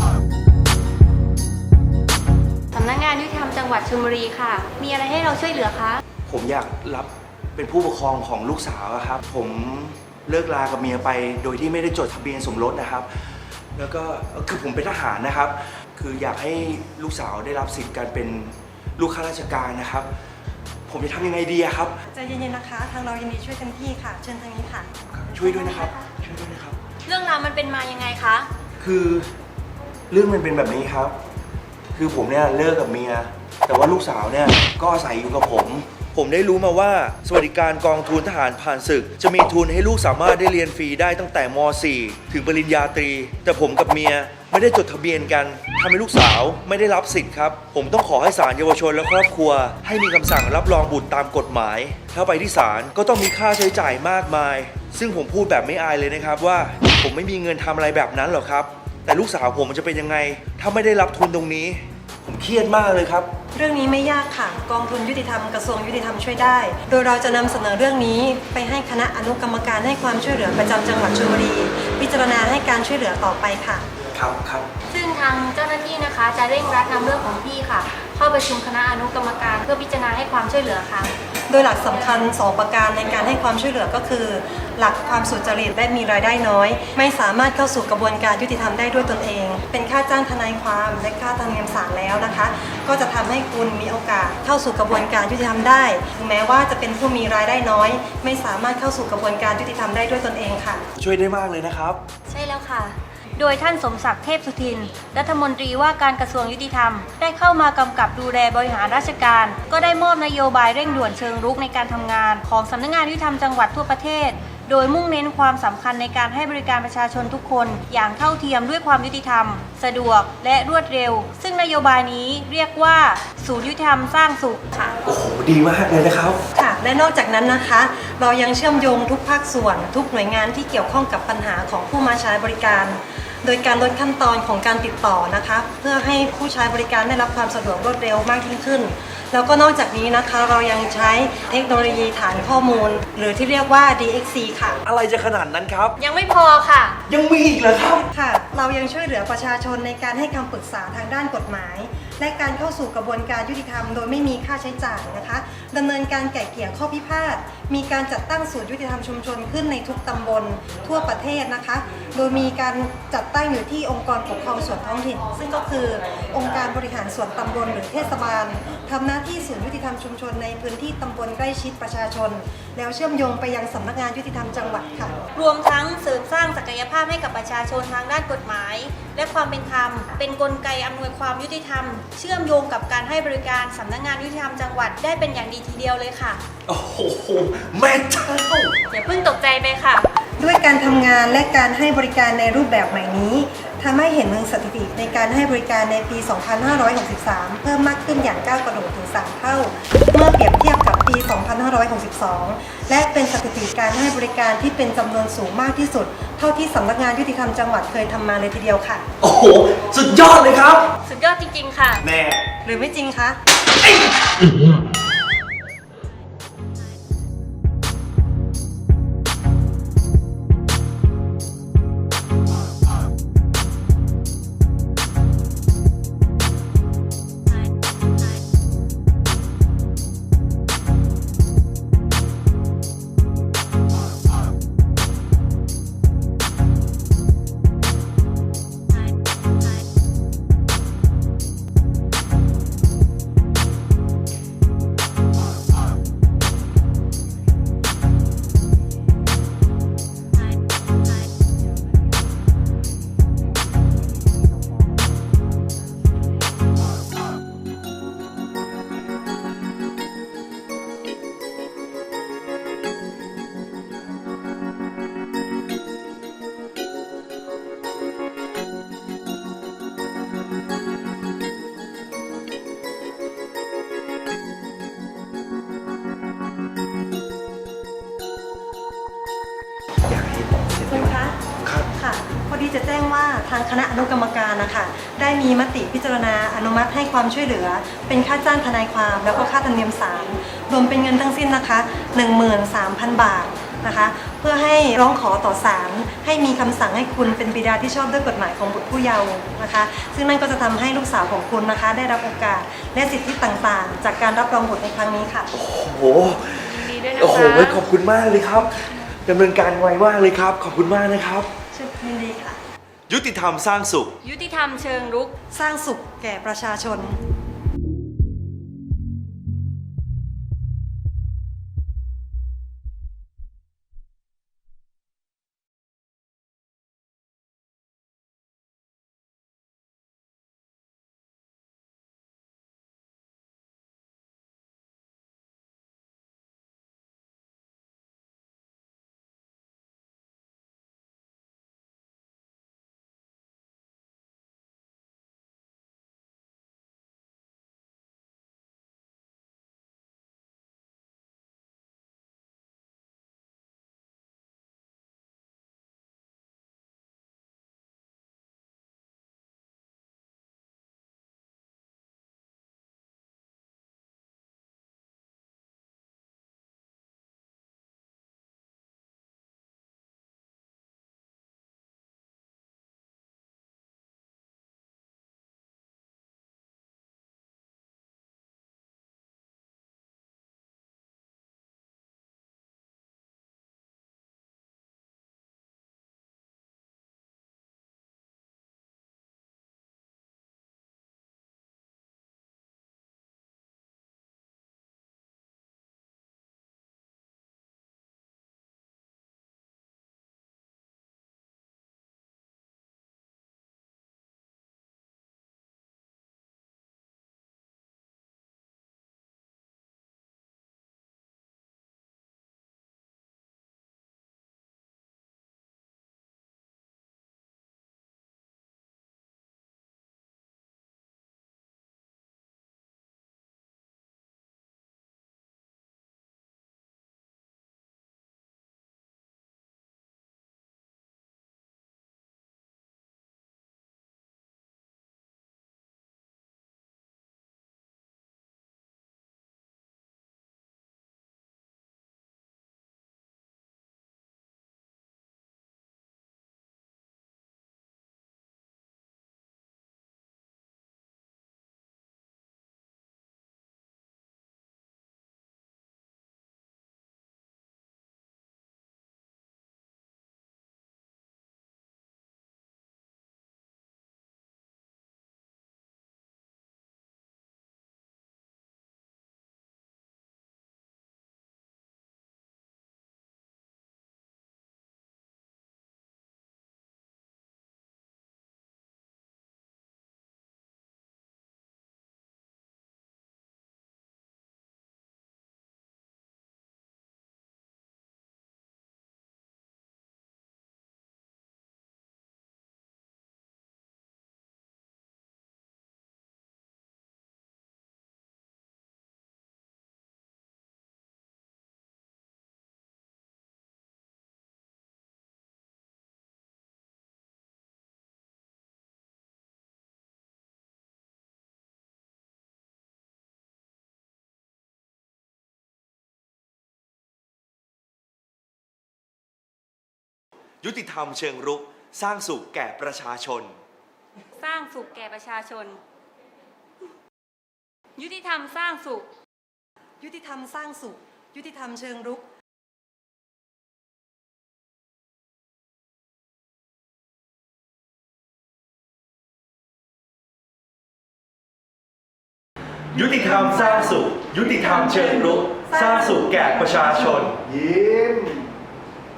ครับสำนักงานยุติธรรมจังหวัดชลบุรีค่ะ มีอะไรให้เราช่วยเหลือคะ ผมอยากรับเป็นผู้ปกครองของลูกสาวอะครับ ผมเลิกลากับเมียไป โดยที่ไม่ได้จดทะเบียนสมรสนะครับ แล้วก็คือผมเป็นทหารนะครับ คืออยากให้ลูกสาวได้รับสิทธิ์การเป็นลูกข้าราชการนะครับ ผมจะทำยังไงดีอะครับ ใจเย็นๆนะคะ ทางเรายินดีช่วยเต็มที่ค่ะ เชิญทางนี้ค่ะ ช่วยด้วยนะครับ ช่วยด้วยนะครับ เรื่องราวมันเป็นมายังไงคะ คือเรื่องมันเป็นแบบนี้ครับ คือผมเนี่ยเลิกกับเมีย แต่ว่าลูกสาวเนี่ยก็อาศัยอยู่กับผม ผมได้รู้มาว่า สวัสดิการกองทุนทหารผ่านศึก จะมีทุนให้ลูกสามารถได้เรียนฟรีได้ตั้งแต่ม .4 ถึงปริญญาตรี แต่ผมกับเมีย ไม่ได้จดทะเบียนกันทำให้ลูกสาวไม่ได้รับสิทธิ์ครับ ผมต้องขอให้ศาลเยาวชนและครอบครัว ให้มีคำสั่งรับรองบุตรตามกฎหมาย ถ้าไปที่ศาลก็ต้องมีค่าใช้จ่ายมากมาย ซึ่งผมพูดแบบไม่อายเลยนะครับว่า ผมไม่มีเงินทำอะไรแบบนั้นหรอกครับ แต่ลูกสาวผมมันจะเป็นยังไง ถ้าไม่ได้รับทุนตรงนี้ ผมเครียดมากเลยครับ เรื่องนี้ไม่ยากค่ะ กองทุนยุติธรรมกระทรวงยุติธรรมช่วยได้ โดยเราจะนำเสนอเรื่องนี้ไปให้คณะอนุกรรมการให้ความช่วยเหลือประจำจังหวัดชลบุรี พิจารณาให้การช่วยเหลือต่อไปค่ะ ครับครับ ซึ่งทางเจ้าหน้าที่นะคะ จะเร่งรัดนำเรื่องของพี่ค่ะ เข้าประชุมคณะอนุกรรมการเพื่อพิจารณาให้ความช่วยเหลือค่ะ โดยหลักสำคัญ 2 ประการในการให้ความช่วยเหลือก็คือ หลักความสุจริตและมีรายได้น้อย ไม่สามารถเข้าสู่กระบวนการยุติธรรมได้ด้วยตนเอง เป็นค่าจ้างทนายความและค่าธรรมเนียมศาลแล้วนะคะ ก็จะทำให้คุณมีโอกาสเข้าสู่กระบวนการยุติธรรมได้ถึงแม้ว่าจะเป็นผู้มีรายได้น้อย ไม่สามารถเข้าสู่กระบวนการยุติธรรมได้ด้วยตนเองค่ะ ช่วยได้มากเลยนะครับ ใช่แล้วค่ะ โดยท่านสมศักดิ์เทพสุทิน รัฐมนตรีว่าการกระทรวงยุติธรรม ได้เข้ามากำกับดูแลบริหารราชการ ก็ได้มอบนโยบายเร่งด่วนเชิงรุกในการทำงาน ของสำนักงานยุติธรรมจังหวัดทั่วประเทศ โดยมุ่งเน้นความสำคัญในการให้บริการประชาชนทุกคน อย่างเท่าเทียมด้วยความยุติธรรม สะดวกและรวดเร็ว ซึ่งนโยบายนี้เรียกว่า ศูนย์ยุติธรรมสร้างสุขค่ะ โอ้โหดีมากเลยนะครับ ค่ะและนอกจากนั้นนะคะ เรายังเชื่อมโยงทุกภาคส่วน ทุกหน่วยงานที่เกี่ยวข้องกับปัญหาของผู้มาใช้บริการ โดยการลดขั้นตอนของการติดต่อนะคะ เพื่อให้ผู้ใช้บริการได้รับความสะดวกรวดเร็วมากยิ่งขึ้น แล้วก็นอกจากนี้นะคะเรายังใช้เทคโนโลยีฐานข้อมูล หรือที่เรียกว่า DXC ค่ะ อะไรจะขนาดนั้นครับ ยังไม่พอค่ะ ยังมีอีกเหรอครับ ค่ะ เรายังช่วยเหลือประชาชนในการให้คำปรึกษาทางด้านกฎหมาย และการเข้าสู่กระบวนการยุติธรรม โดยไม่มีค่าใช้จ่ายนะคะดำเนินการไก่เกลี่ยข้อพิพาทมีการจัดตั้งศูนย์ยุติธรรมชุมชนขึ้นในทุกตำบลทั่วประเทศนะคะ โดยมีการจัดตั้งอยู่ที่องค์กรปกครองส่วนท้องถิ่น ซึ่งก็คือองค์การบริหารส่วนตำบลหรือเทศบาลทำหน้าที่ศูนย์ยุติธรรมชุมชนในพื้นที่ตำบลใกล้ชิดประชาชน แล้วเชื่อมโยงไปยังสำนักงานยุติธรรมจังหวัดค่ะ รวมทั้งเสริมสร้างศักยภาพให้กับประชาชนทางด้านกฎหมาย และความเป็นธรรม เป็นกลไกอำนวยความยุติธรรม เชื่อมโยงกับการให้บริการสำนักงานยุติธรรมจังหวัดได้เป็นอย่างดีทีเดียวเลยค่ะ โอ้โหแม่เจ้า อย่าเพิ่งตกใจไปค่ะ ด้วยการทำงานและการให้บริการในรูปแบบใหม่นี้ทำให้เห็นถึงสถิติในการให้บริการในปี 2563 เพิ่มมากขึ้นอย่างก้าวกระโดดถึง 3 เท่า เมื่อเปรียบเทียบกับปี 2562 และเป็นสถิติการให้บริการที่เป็นจำนวนสูงมากที่สุด เท่าที่สำนักงานยุติธรรมจังหวัดเคยทำมาเลยทีเดียวค่ะ โอ้โห สุดยอดเลยครับ สุดยอดจริงๆค่ะ แน่หรือไม่จริงคะอยาก อดีจะแจ้งว่าทางคณะอนุกรรมการนะคะได้มีมติพิจารณาอนุมัติให้ความช่วยเหลือ เป็นค่าจ้างทนายความ แล้วก็ค่าธรรมเนียมศาลรวมเป็นเงินทั้งสิ้นนะคะ 13,000 บาทนะคะพพื่อให้ร้องขอต่อศาลให้มีคำสั่งให้คุณเป็นบิดาที่ชอบด้วยกฎหมายของบุตรผู้เยาว์นะคะ ซึ่งนั่นก็จะทำให้ลูกสาวของคุณนะคะ ได้รับโอกาสและสิทธิต่างๆ จากการรับรองบุตรในครั้งนี้ค่ะ โอ้โหดีด้วยนะคะโอ้โหขอบคุณมากเลยครับดำเนินการไวมากเลยครับ ขอบคุณมากนะครับยินดีค่ะ ยุติธรรมสร้างสุข ยุติธรรมเชิงรุก สร้างสุขแก่ประชาชน ยุติธรรมเชิงรุก สร้างสุขแก่ประชาชน สร้างสุขแก่ประชาชน ยุติธรรมสร้างสุข ยุติธรรมสร้างสุข ยุติธรรมเชิงรุก ยุติธรรมสร้างสุข ยุติธรรมเชิงรุก สร้างสุขแก่ประชาชน ยิ้ม